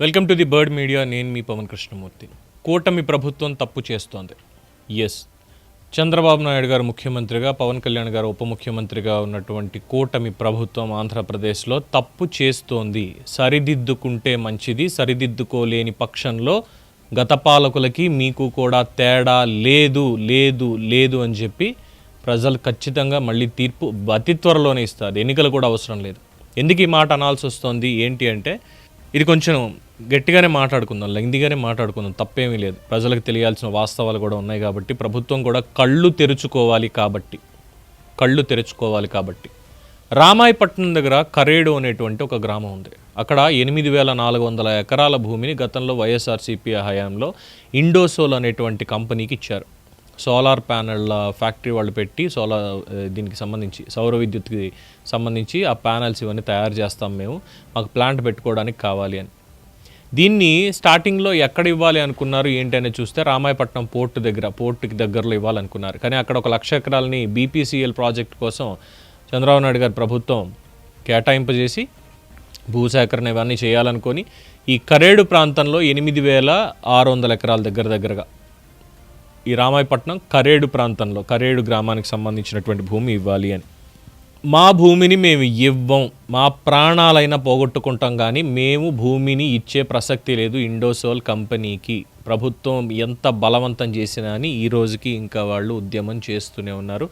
Welcome to the Bird Media. నేను మీ పవన్ కృష్ణమూర్తి. కూటమి ప్రభుత్వం తప్పు చేస్తోంది. ఎస్ చంద్రబాబు నాయుడు గారు ముఖ్యమంత్రిగా పవన్ కళ్యాణ్ గారు ఉప ముఖ్యమంత్రిగా ఉన్నటువంటి కూటమి ప్రభుత్వం ఆంధ్రప్రదేశ్లో తప్పు చేస్తోంది. సరిదిద్దుకుంటే మంచిది సరిదిద్దుకోలేని పక్షంలో గత పాలకులకి మీకు కూడా తేడా లేదు లేదు లేదు అని చెప్పి ప్రజలు ఖచ్చితంగా మళ్ళీ తీర్పు అతి త్వరలోనే ఇస్తారు. ఎన్నికలు కూడా అవసరం లేదు. ఎందుకు ఈ మాట అనాల్సి వస్తుంది? ఏంటి అంటే ఇది కొంచెం గట్టిగానే మాట్లాడుకుందాం లెంగిగానే మాట్లాడుకుందాం తప్పేమీ లేదు. ప్రజలకు తెలియాల్సిన వాస్తవాలు కూడా ఉన్నాయి కాబట్టి ప్రభుత్వం కూడా కళ్ళు తెరుచుకోవాలి కాబట్టి కళ్ళు తెరుచుకోవాలి కాబట్టి. రామాయపట్నం దగ్గర కరేడు అనేటువంటి ఒక గ్రామం ఉంది. అక్కడ ఎనిమిది వేల నాలుగు వందల ఎకరాల భూమిని గతంలో వైఎస్ఆర్సీపీ హయాంలో ఇండోసోల్ అనేటువంటి కంపెనీకి ఇచ్చారు. సోలార్ ప్యానెళ్ళ ఫ్యాక్టరీ వాళ్ళు పెట్టి సోలార్ దీనికి సంబంధించి సౌర విద్యుత్కి సంబంధించి ఆ ప్యానెల్స్ ఇవన్నీ తయారు చేస్తాం మేము. మాకు ప్లాంట్ పెట్టుకోవడానికి కావాలి అని. దీన్ని స్టార్టింగ్లో ఎక్కడ ఇవ్వాలి అనుకున్నారు ఏంటనే చూస్తే రామాయపట్నం పోర్టు దగ్గర పోర్టుకి దగ్గరలో ఇవ్వాలనుకున్నారు. కానీ అక్కడ ఒక లక్ష ఎకరాలని బీపీసీఎల్ ప్రాజెక్ట్ కోసం చంద్రబాబు నాయుడు గారి ప్రభుత్వం కేటాయింపజేసి భూసేకరణ ఇవన్నీ చేయాలనుకొని ఈ కరేడు ప్రాంతంలో ఎనిమిది వేల ఆరు వందల ఎకరాల దగ్గర దగ్గరగా ఈ రామాయపట్నం కరేడు ప్రాంతంలో కరేడు గ్రామానికి సంబంధించినటువంటి భూమి ఇవ్వాలి అని. మా భూమిని మేము ఇవ్వం మా ప్రాణాలైనా పోగొట్టుకుంటాం కానీ మేము భూమిని ఇచ్చే ప్రసక్తి లేదు ఇండోసోల్ కంపెనీకి. ప్రభుత్వం ఎంత బలవంతం చేసినా అని ఈ రోజుకి ఇంకా వాళ్ళు ఉద్యమం చేస్తూనే ఉన్నారు.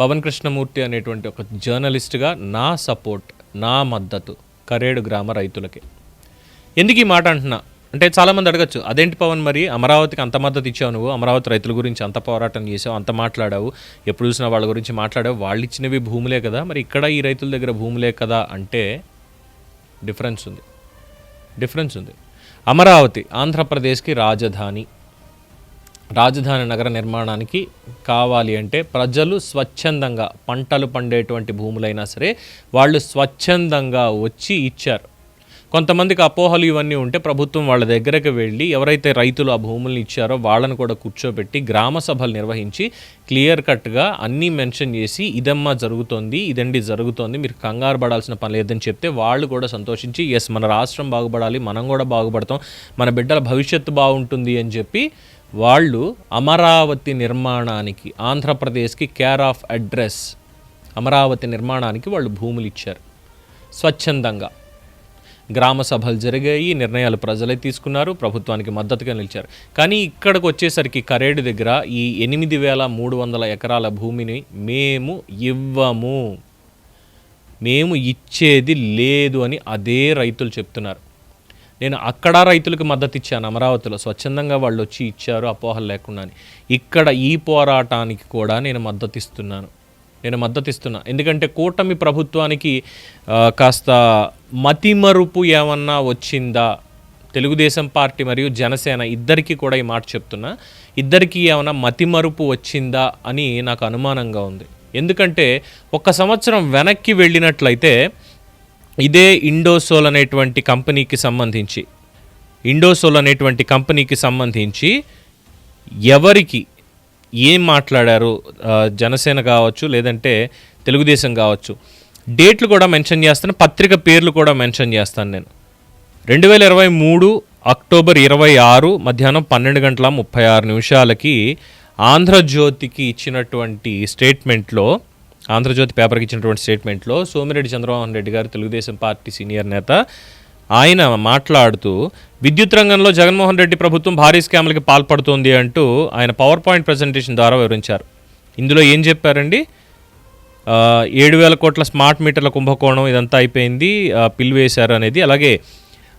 పవన్ కృష్ణమూర్తి అనేటువంటి ఒక జర్నలిస్ట్గా నా సపోర్ట్ నా మద్దతు కరేడు గ్రామ రైతులకి. ఎందుకు ఈ మాట అంటున్నా? అంటే చాలామంది అడగచ్చు అదేంటి పవన్ మరి? అమరావతికి అంత మద్దతు ఇచ్చావు నువ్వు అమరావతి రైతుల గురించి అంత పోరాటం చేసావు అంత మాట్లాడావు ఎప్పుడు చూసినా వాళ్ళ గురించి మాట్లాడావు వాళ్ళు ఇచ్చినవి భూములే కదా మరి ఇక్కడ ఈ రైతుల దగ్గర భూములే కదా? అంటే డిఫరెన్స్ ఉంది. డిఫరెన్స్ ఉంది. అమరావతి ఆంధ్రప్రదేశ్కి రాజధాని. రాజధాని నగర నిర్మాణానికి కావాలి అంటే ప్రజలు స్వచ్ఛందంగా పంటలు పండేటువంటి భూములైనా సరే వాళ్ళు స్వచ్ఛందంగా వచ్చి ఇచ్చారు. కొంతమందికి అపోహలు ఇవన్నీ ఉంటే ప్రభుత్వం వాళ్ళ దగ్గరకు వెళ్ళి ఎవరైతే రైతులు ఆ భూములను ఇచ్చారో వాళ్ళని కూడా కూర్చోబెట్టి గ్రామ సభలు నిర్వహించి క్లియర్ కట్గా అన్నీ మెన్షన్ చేసి ఇదమ్మా జరుగుతోంది ఇదండి జరుగుతోంది మీరు కంగారు పడాల్సిన పని లేదని చెప్తే వాళ్ళు కూడా సంతోషించి ఎస్ మన రాష్ట్రం బాగుపడాలి మనం కూడా బాగుపడతాం మన బిడ్డల భవిష్యత్తు బాగుంటుంది అని చెప్పి వాళ్ళు అమరావతి నిర్మాణానికి ఆంధ్రప్రదేశ్కి కేర్ ఆఫ్ అడ్రస్ అమరావతి నిర్మాణానికి వాళ్ళు భూములు ఇచ్చారు. స్వచ్ఛందంగా. గ్రామ సభలు జరిగాయి నిర్ణయాలు ప్రజలే తీసుకున్నారు ప్రభుత్వానికి మద్దతుగా నిలిచారు. కానీ ఇక్కడికి వచ్చేసరికి కరేడు దగ్గర ఈ ఎనిమిది వేల మూడు వందల ఎకరాల భూమిని మేము ఇవ్వము. మేము ఇచ్చేది లేదు అని అదే రైతులు చెప్తున్నారు. నేను అక్కడ రైతులకు మద్దతు ఇచ్చాను అమరావతిలో. స్వచ్ఛందంగా వాళ్ళు వచ్చి ఇచ్చారు అపోహలు లేకుండా ఇక్కడ ఈ పోరాటానికి కూడా నేను మద్దతు ఇస్తున్నాను. నేను మద్దతు ఇస్తున్నా. ఎందుకంటే కూటమి ప్రభుత్వానికి కాస్త మతిమరుపు ఏమన్నా వచ్చిందా? తెలుగుదేశం పార్టీ మరియు జనసేన ఇద్దరికీ కూడా ఈ మాట చెప్తున్నా. ఇద్దరికీ ఏమైనా మతిమరుపు వచ్చిందా అని నాకు అనుమానంగా ఉంది. ఎందుకంటే ఒక సంవత్సరం వెనక్కి వెళ్ళినట్లయితే ఇదే ఇండోసోల్ అనేటువంటి కంపెనీకి సంబంధించి ఇండోసోల్ అనేటువంటి కంపెనీకి సంబంధించి ఎవరికి ఏం మాట్లాడారు జనసేన కావచ్చు లేదంటే తెలుగుదేశం కావచ్చు. డేట్లు కూడా మెన్షన్ చేస్తాను పత్రిక పేర్లు కూడా మెన్షన్ చేస్తాను నేను. రెండు వేల ఇరవై మూడు అక్టోబర్ ఇరవై ఆరు మధ్యాహ్నం పన్నెండు గంటల ముప్పై ఆరు నిమిషాలకి ఆంధ్రజ్యోతికి ఇచ్చినటువంటి స్టేట్మెంట్లో ఆంధ్రజ్యోతి పేపర్కి ఇచ్చినటువంటి స్టేట్మెంట్లో సోమిరెడ్డి చంద్రమోహన్ రెడ్డి గారు తెలుగుదేశం పార్టీ సీనియర్ నేత ఆయన మాట్లాడుతూ విద్యుత్ రంగంలో జగన్మోహన్ రెడ్డి ప్రభుత్వం భారీ స్కామ్లకి పాల్పడుతోంది అంటూ ఆయన పవర్ పాయింట్ ప్రజెంటేషన్ ద్వారా వివరించారు. ఇందులో ఏం చెప్పారండి? ఏడు వేల కోట్ల స్మార్ట్ మీటర్ల కుంభకోణం ఇదంతా అయిపోయింది పిల్వేశారు అనేది. అలాగే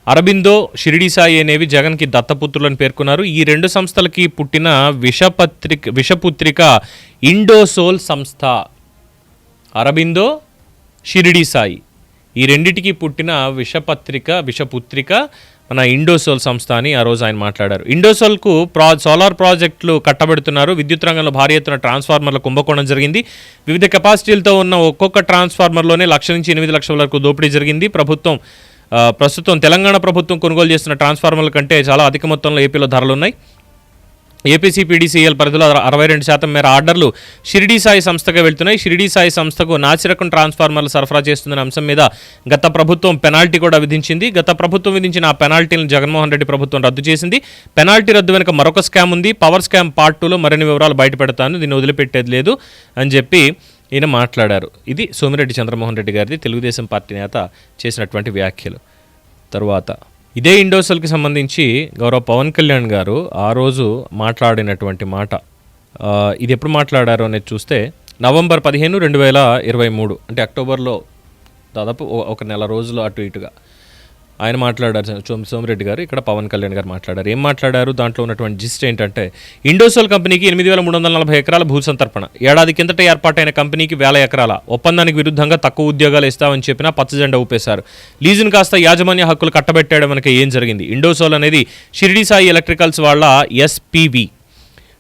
అరబిందో షిరిడి సాయి అనేవి జగన్కి దత్తపుత్రులని పేర్కొన్నారు. ఈ రెండు సంస్థలకి పుట్టిన విషపత్రిక విషపుత్రిక ఇండోసోల్ సంస్థ అరబిందో షిరిడి సాయి. ఈ రెండిటికి పుట్టిన విషపత్రిక విషపుత్రిక మన ఇండోసోల్ సంస్థ అని ఆ రోజు ఆయన మాట్లాడారు. ఇండోసోల్కు ప్రా సోలార్ ప్రాజెక్టులు కట్టబెడుతున్నారు. విద్యుత్ రంగంలో భారీ ఎత్తున ట్రాన్స్ఫార్మర్ల కుంభకోణం జరిగింది. వివిధ కెపాసిటీలతో ఉన్న ఒక్కొక్క ట్రాన్స్ఫార్మర్లోనే లక్ష నుంచి ఎనిమిది లక్షల వరకు దోపిడీ జరిగింది. ప్రభుత్వం ప్రస్తుతం తెలంగాణ ప్రభుత్వం కొనుగోలు చేస్తున్న ట్రాన్స్ఫార్మర్ల కంటే చాలా అధిక మొత్తంలో ఏపీలో ధరలు ఉన్నాయి. ఏపీసీపీడీసీఎల్ పరిధిలో అరవై రెండు శాతం మేర ఆర్డర్లు షిరిడీ సాయి సంస్థకు వెళ్తున్నాయి. షిరిడీ సాయి సంస్థకు నాసిరకం ట్రాన్స్ఫార్మర్లు సరఫరా చేస్తున్న అంశం మీద గత ప్రభుత్వం పెనాల్టీ కూడా విధించింది. గత ప్రభుత్వం విధించిన ఆ పెనాల్టీలను జగన్మోహన్ రెడ్డి ప్రభుత్వం రద్దు చేసింది. పెనాల్టీ రద్దు వెనుక మరొక స్కామ్ ఉంది. పవర్ స్కామ్ పార్ట్ టూలో మరిన్ని వివరాలు బయటపెడతాను. దీన్ని వదిలిపెట్టేది లేదు అని చెప్పి ఈయన మాట్లాడారు. ఇది సోమిరెడ్డి చంద్రమోహన్ రెడ్డి గారిది తెలుగుదేశం పార్టీ నేత చేసినటువంటి వ్యాఖ్యలు. తరువాత ఇదే ఇండోసెల్కి సంబంధించి గౌరవ పవన్ కళ్యాణ్ గారు ఆ రోజు మాట్లాడినటువంటి మాట. ఇది ఎప్పుడు మాట్లాడారు అనేది చూస్తే నవంబర్ పదిహేను రెండు వేల ఇరవై మూడు అంటే అక్టోబర్లో దాదాపు ఒక నెల రోజులు అటు ఇటుగా. ఆయన మాట్లాడారు. సోమిరెడ్డి గారు ఇక్కడ పవన్ కళ్యాణ్ గారు మాట్లాడారు. ఏం మాట్లాడారు? దాంట్లో ఉన్నటువంటి జిస్ట్ ఏంటంటే ఇండోసోల్ కంపెనీకి ఎనిమిది వేల మూడు వందల నలభై ఎకరాల భూసంతర్పణ. ఏడాది కిందట ఏర్పాటైన కంపెనీకి వేల ఎకరాల. ఒప్పందానికి విరుద్ధంగా తక్కువ ఉద్యోగాలు ఇస్తామని చెప్పినా పచ్చజెండా ఊపేశారు. లీజును కాస్త యాజమాన్య హక్కులు కట్టబెట్టడం మనకి ఏం జరిగింది? ఇండోసోల్ అనేది షిరిడి సాయి ఎలక్ట్రికల్స్ వాళ్ళ ఎస్పీవి.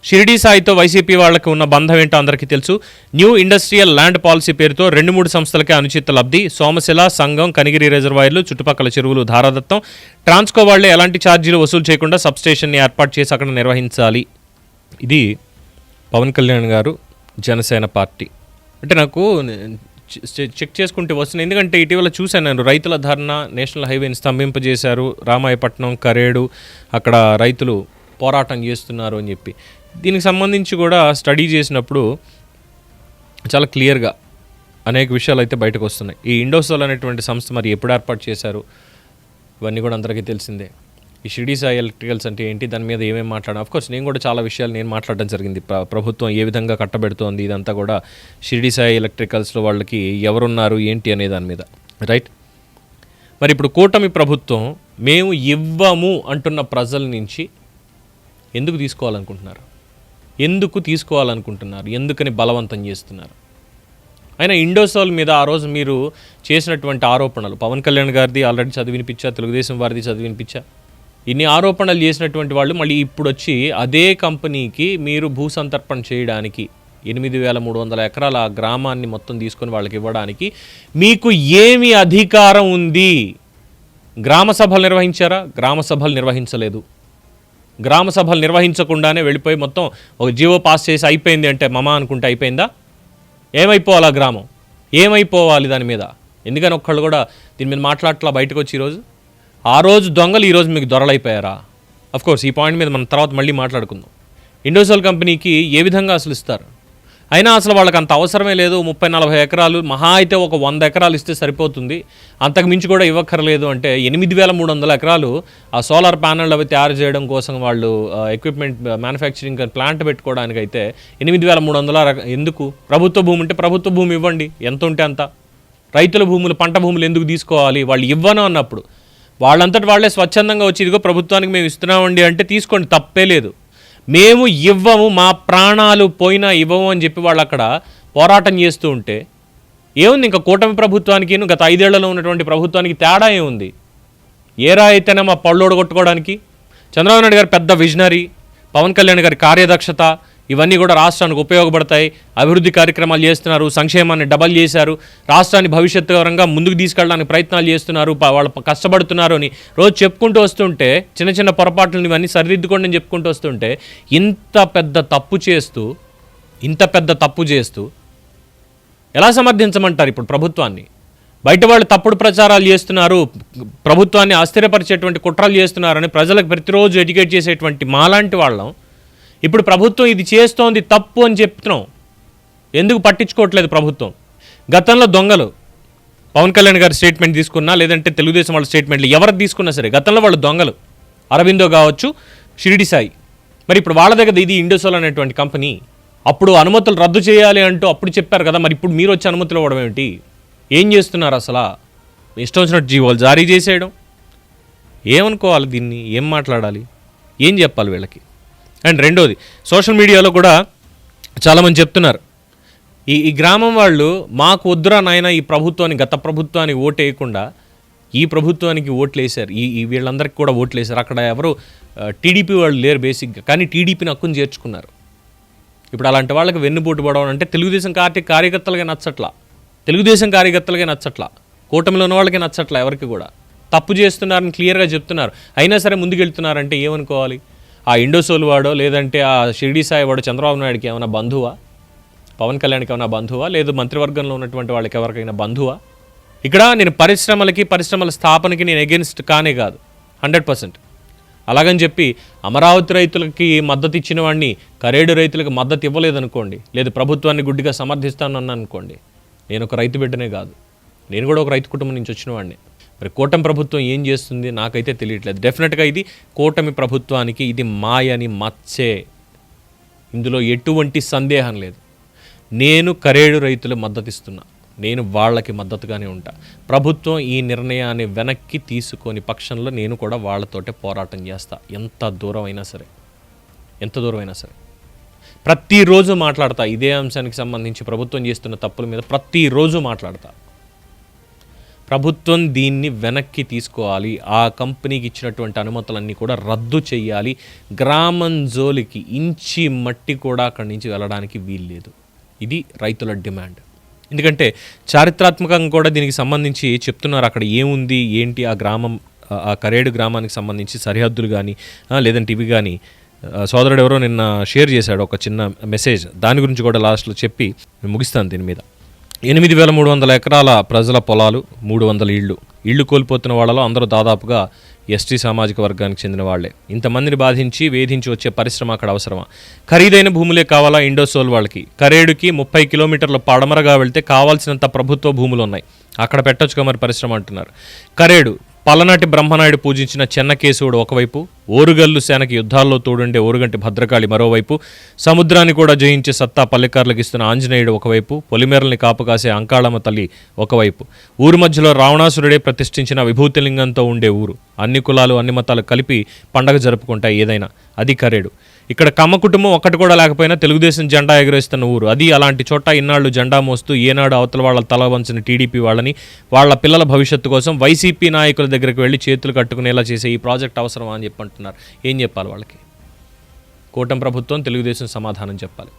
షిరిడీ సాయితో వైసీపీ వాళ్ళకి ఉన్న బంధం ఏంటో అందరికీ తెలుసు. న్యూ ఇండస్ట్రియల్ ల్యాండ్ పాలసీ పేరుతో రెండు మూడు సంస్థలకే అనుచిత లబ్ధి సోమశిల సంఘం కనిగిరి రిజర్వాయర్లు చుట్టుపక్కల చెరువులు ధారాదత్తం. ట్రాన్స్కో వాళ్ళే ఎలాంటి ఛార్జీలు వసూలు చేయకుండా సబ్స్టేషన్ని ఏర్పాటు చేసి అక్కడ నిర్వహించాలి. ఇది పవన్ కళ్యాణ్ గారు జనసేన పార్టీ. అంటే నాకు చెక్ చేసుకుంటే వస్తున్నాయి. ఎందుకంటే ఇటీవల చూశాను నేను రైతుల ధర్నా నేషనల్ హైవేని స్తంభింపజేశారు. రామాయపట్నం కరేడు అక్కడ రైతులు పోరాటం చేస్తున్నారు అని చెప్పి. దీనికి సంబంధించి కూడా స్టడీ చేసినప్పుడు చాలా క్లియర్గా అనేక విషయాలు అయితే బయటకు వస్తున్నాయి. ఈ ఇండోసోల్ అనేటువంటి సంస్థ మరి ఎప్పుడు ఏర్పాటు చేశారు? ఇవన్నీ కూడా అందరికీ తెలిసిందే. ఈ షిరిడి సాయి ఎలక్ట్రికల్స్ అంటే ఏంటి? దాని మీద ఏమేమి మాట్లాడాను అఫ్కోర్స్ నేను కూడా చాలా విషయాలు నేను మాట్లాడడం జరిగింది. ప్ర- ప్రభుత్వం ఏ విధంగా కట్టబెడుతోంది? ఇదంతా కూడా షిరిడి సాయి ఎలక్ట్రికల్స్లో వాళ్ళకి ఎవరున్నారు? ఏంటి? అనే దాని మీద. రైట్? మరి ఇప్పుడు కూటమి ప్రభుత్వం మేము ఇవ్వము అంటున్న ప్రజల నుంచి ఎందుకు తీసుకోవాలనుకుంటున్నారు? ఎందుకు తీసుకోవాలనుకుంటున్నారు? ఎందుకని బలవంతం చేస్తున్నారు? అయినా ఇండోసోల్ మీద ఆ రోజు మీరు చేసినటువంటి ఆరోపణలు పవన్ కళ్యాణ్ గారిది ఆల్రెడీ చదివినిపించా తెలుగుదేశం వారిది చదివినిపించా? ఇన్ని ఆరోపణలు చేసినటువంటి వాళ్ళు మళ్ళీ ఇప్పుడు వచ్చి అదే కంపెనీకి మీరు భూసంతర్పణ చేయడానికి ఎనిమిది వేల మూడు వందల ఎకరాల ఆ గ్రామాన్ని మొత్తం తీసుకొని వాళ్ళకి ఇవ్వడానికి మీకు ఏమి అధికారం ఉంది? గ్రామ సభలు నిర్వహించారా? గ్రామ సభలు నిర్వహించలేదు. గ్రామ సభలు నిర్వహించకుండానే వెళ్ళిపోయి మొత్తం ఒక జీవో పాస్ చేసి అయిపోయింది అంటే మమ అనుకుంటే అయిపోయిందా? ఏమైపోవాలి ఆ గ్రామం? ఏమైపోవాలి దాని మీద? ఎందుకని ఒక్కళ్ళు కూడా దీని మీద మాట్లాడట్లా బయటకు వచ్చి ఈరోజు? ఆ రోజు దొంగలు ఈరోజు మీకు దొరలైపోయారా? అఫ్కోర్స్ ఈ పాయింట్ మీద మనం తర్వాత మళ్ళీ మాట్లాడుకుందాం. ఇండోసోల్ కంపెనీకి ఏ విధంగా అసలు ఇస్తారు? అయినా అసలు వాళ్ళకి అంత అవసరమే లేదు. ముప్పై నలభై ఎకరాలు మహా అయితే ఒక వంద ఎకరాలు ఇస్తే సరిపోతుంది. అంతకు మించి కూడా ఇవ్వక్కర్లేదు అంటే ఎనిమిది వేల మూడు వందల ఎకరాలు ఆ సోలార్ ప్యానెల్ అవి తయారు చేయడం కోసం వాళ్ళు ఎక్విప్మెంట్ మ్యానుఫ్యాక్చరింగ్ ప్లాంట్ పెట్టుకోవడానికి అయితే ఎనిమిది వేల మూడు వందల ఎందుకు? ప్రభుత్వ భూమి ఉంటే ప్రభుత్వ భూమి ఇవ్వండి. ఎంత ఉంటే అంత. రైతుల భూములు పంట భూములు ఎందుకు తీసుకోవాలి? వాళ్ళు ఇవ్వను అన్నప్పుడు. వాళ్ళంతటి వాళ్ళే స్వచ్ఛందంగా వచ్చి ఇదిగో ప్రభుత్వానికి మేము ఇస్తున్నామండి అంటే తీసుకోండి. తప్పే లేదు. మేము ఇవ్వము మా ప్రాణాలు పోయినా ఇవ్వము అని చెప్పి వాళ్ళు అక్కడ పోరాటం చేస్తూ ఉంటే ఏముంది? ఇంకా కూటమి ప్రభుత్వానికి గత ఐదేళ్ళలో ఉన్నటువంటి ప్రభుత్వానికి తేడా ఏముంది? ఏరా అయితేనే మా పళ్ళోడు కొట్టుకోవడానికి చంద్రబాబు నాయుడు గారు పెద్ద విజనరీ పవన్ కళ్యాణ్ గారి కార్యదక్షత ఇవన్నీ కూడా రాష్ట్రానికి ఉపయోగపడతాయి. అభివృద్ధి కార్యక్రమాలు చేస్తున్నారు సంక్షేమాన్ని డబల్ చేశారు. రాష్ట్రాన్ని భవిష్యత్తుకరంగా ముందుకు తీసుకెళ్ళడానికి ప్రయత్నాలు చేస్తున్నారు వాళ్ళు కష్టపడుతున్నారు అని రోజు చెప్పుకుంటూ వస్తుంటే చిన్న చిన్న పొరపాట్లను ఇవన్నీ సరిదిద్దుకోండి అని చెప్పుకుంటూ వస్తుంటే ఇంత పెద్ద తప్పు చేస్తూ ఇంత పెద్ద తప్పు చేస్తూ ఎలా సమర్థించమంటారు ఇప్పుడు ప్రభుత్వాన్ని? బయట వాళ్ళు తప్పుడు ప్రచారాలు చేస్తున్నారు ప్రభుత్వాన్ని అస్థిరపరిచేటువంటి కుట్రలు చేస్తున్నారని ప్రజలకు ప్రతిరోజు ఎడ్యుకేట్ చేసేటువంటి మాలాంటి వాళ్ళం ఇప్పుడు ప్రభుత్వం ఇది చేస్తోంది తప్పు అని చెప్తున్నాం ఎందుకు పట్టించుకోవట్లేదు ప్రభుత్వం? గతంలో దొంగలు. పవన్ కళ్యాణ్ గారి స్టేట్మెంట్ తీసుకున్నా లేదంటే తెలుగుదేశం వాళ్ళ స్టేట్మెంట్లు ఎవరు తీసుకున్నా సరే గతంలో వాళ్ళు దొంగలు. అరవిందో కావచ్చు షిరిడి సాయి. మరి ఇప్పుడు వాళ్ళ దగ్గర ఇది ఇండోసోల్ అనేటువంటి కంపెనీ. అప్పుడు అనుమతులు రద్దు చేయాలి అంటూ అప్పుడు చెప్పారు కదా మరి ఇప్పుడు మీరు వచ్చి అనుమతులు ఇవ్వడం ఏమిటి? ఏం చేస్తున్నారు అసలు? ఇష్టం వచ్చినట్టు జీవోలు జారీ చేసేయడం. ఏమనుకోవాలి దీన్ని? ఏం మాట్లాడాలి? ఏం చెప్పాలి వీళ్ళకి? అండ్ రెండోది సోషల్ మీడియాలో కూడా చాలామంది చెప్తున్నారు. ఈ ఈ గ్రామం వాళ్ళు మాకు వద్దురా నాయన ఈ ప్రభుత్వానికి గత ప్రభుత్వానికి ఓటు వేయకుండా ఈ ప్రభుత్వానికి ఓట్లు వేశారు ఈ ఈ వీళ్ళందరికీ కూడా ఓట్లు వేశారు అక్కడ ఎవరు టీడీపీ వాళ్ళు లేరు బేసిక్గా. కానీ టీడీపీని హక్కును చేర్చుకున్నారు. ఇప్పుడు అలాంటి వాళ్ళకి వెన్నుపోటు పడవడం అంటే తెలుగుదేశం పార్టీ కార్యకర్తలకే నచ్చట్లా. తెలుగుదేశం కార్యకర్తలకే నచ్చట్లా. కూటమిలో ఉన్న వాళ్ళకి నచ్చట్లా ఎవరికి కూడా. తప్పు చేస్తున్నారని క్లియర్గా చెప్తున్నారు. అయినా సరే ముందుకెళ్తున్నారంటే ఏమనుకోవాలి? ఆ ఇండోసోల్ వాడో లేదంటే ఆ షిరిడి సాయి వాడో చంద్రబాబు నాయుడుకి ఏమైనా బంధువా? పవన్ కళ్యాణ్కి ఏమైనా బంధువా? లేదు మంత్రివర్గంలో ఉన్నటువంటి వాళ్ళకి ఎవరికైనా బంధువా? ఇక్కడ నేను పరిశ్రమలకి పరిశ్రమల స్థాపనకి నేను ఎగెన్స్ట్ కానే కాదు. Hundred percent. అలాగని చెప్పి అమరావతి రైతులకి మద్దతు ఇచ్చిన వాడిని కరేడు రైతులకు మద్దతు ఇవ్వలేదనుకోండి. లేదు ప్రభుత్వాన్ని గుడ్డిగా సమర్థిస్తాను అనుకోండి నేను ఒక రైతు బిడ్డనే కాదు. నేను కూడా ఒక రైతు కుటుంబం నుంచి వచ్చిన వాడిని. మరి కూటమి ప్రభుత్వం ఏం చేస్తుంది నాకైతే తెలియట్లేదు. డెఫినెట్గా ఇది కూటమి ప్రభుత్వానికి ఇది మాయని మచ్చే. ఇందులో ఎటువంటి సందేహం లేదు. నేను కరేడు రైతులు మద్దతిస్తున్నా నేను వాళ్ళకి మద్దతుగానే ఉంటా. ప్రభుత్వం ఈ నిర్ణయాన్ని వెనక్కి తీసుకొని పక్షంలో నేను కూడా వాళ్ళతోటే పోరాటం చేస్తా. ఎంత దూరం అయినా సరే. ఎంత దూరం అయినా సరే. ప్రతిరోజు మాట్లాడతా. ఇదే అంశానికి సంబంధించి ప్రభుత్వం చేస్తున్న తప్పుల మీద ప్రతిరోజు మాట్లాడతా. ప్రభుత్వం దీన్ని వెనక్కి తీసుకోవాలి. ఆ కంపెనీకి ఇచ్చినటువంటి అనుమతులన్నీ కూడా రద్దు చేయాలి. గ్రామం జోలికి ఇంచి మట్టి కూడా అక్కడి నుంచి వెళ్ళడానికి వీల్లేదు. ఇది రైతుల డిమాండ్. ఎందుకంటే చారిత్రాత్మకంగా కూడా దీనికి సంబంధించి చెప్తున్నారు అక్కడ ఏముంది ఏంటి ఆ గ్రామం ఆ- కరేడు గ్రామానికి సంబంధించి సరిహద్దులు కానీ లేదంటే ఇవి కానీ సోదరుడు ఎవరో నిన్న షేర్ చేశాడు ఒక చిన్న మెసేజ్. దాని గురించి కూడా లాస్ట్లో చెప్పి ముగిస్తాను దీని మీద. ఎనిమిది వేల మూడు వందల ఎకరాల ప్రజల పొలాలు మూడు వందల ఇళ్ళు. ఇళ్ళు కోల్పోతున్న వాళ్ళలో అందరూ దాదాపుగా ఎస్టీ సామాజిక వర్గానికి చెందిన వాళ్ళే. ఇంతమందిని బాధించి వేధించి వచ్చే పరిశ్రమ అక్కడ అవసరమా? ఖరీదైన భూములే కావాలా ఇండోసోల్ వాళ్ళకి? కరేడుకి ముప్పై కిలోమీటర్ల పడమరగా వెళ్తే కావాల్సినంత ప్రభుత్వ భూములు ఉన్నాయి. అక్కడ పెట్టొచ్చుగా మరి పరిశ్రమ అంటున్నారు. కరేడు పలనాటి బ్రహ్మనాయుడు పూజించిన చెన్నకేశవుడు ఒకవైపు ఓరుగల్లు సేనకి యుద్ధాల్లో తోడుండే ఓరుగంటి భద్రకాళి మరోవైపు సముద్రాన్ని కూడా జయించే సత్తా పల్లెకారులకు ఇస్తున్న ఆంజనేయుడు ఒకవైపు పొలిమేరల్ని కాపుకాసే అంకాళమ్మ తల్లి ఒకవైపు. ఊరు మధ్యలో రావణాసురుడే ప్రతిష్ఠించిన విభూతిలింగంతో ఉండే ఊరు. అన్ని కులాలు అన్ని మతాలు కలిపి పండగ జరుపుకుంటాయి ఏదైనా. అది కరేడు ఇక్కడ కమ్మ కుటుంబం ఒక్కటి కూడా లేకపోయినా తెలుగుదేశం జెండా ఎగరేస్తున్న ఊరు. అది అలాంటి చోట ఇన్నాళ్ళు జెండా మోస్తూ ఏనాడు అవతల వాళ్ళ తల వంచిన టీడీపీ వాళ్ళని వాళ్ళ పిల్లల భవిష్యత్తు కోసం వైసీపీ నాయకుల దగ్గరికి వెళ్ళి చేతులు కట్టుకునేలా చేసే ఈ ప్రాజెక్ట్ అవసరమా అని చెప్పి అంటున్నారు ఏం చెప్పాలి వాళ్ళకి? కూటమి ప్రభుత్వం తెలుగుదేశం సమాధానం చెప్పాలి.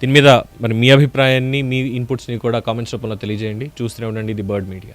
దీని మీద మరి మీ అభిప్రాయాన్ని మీ ఇన్పుట్స్ని కూడా కామెంట్స్ రూపంలో తెలియజేయండి. చూస్తూనే ఉండండి ఇది బర్డ్ మీడియా.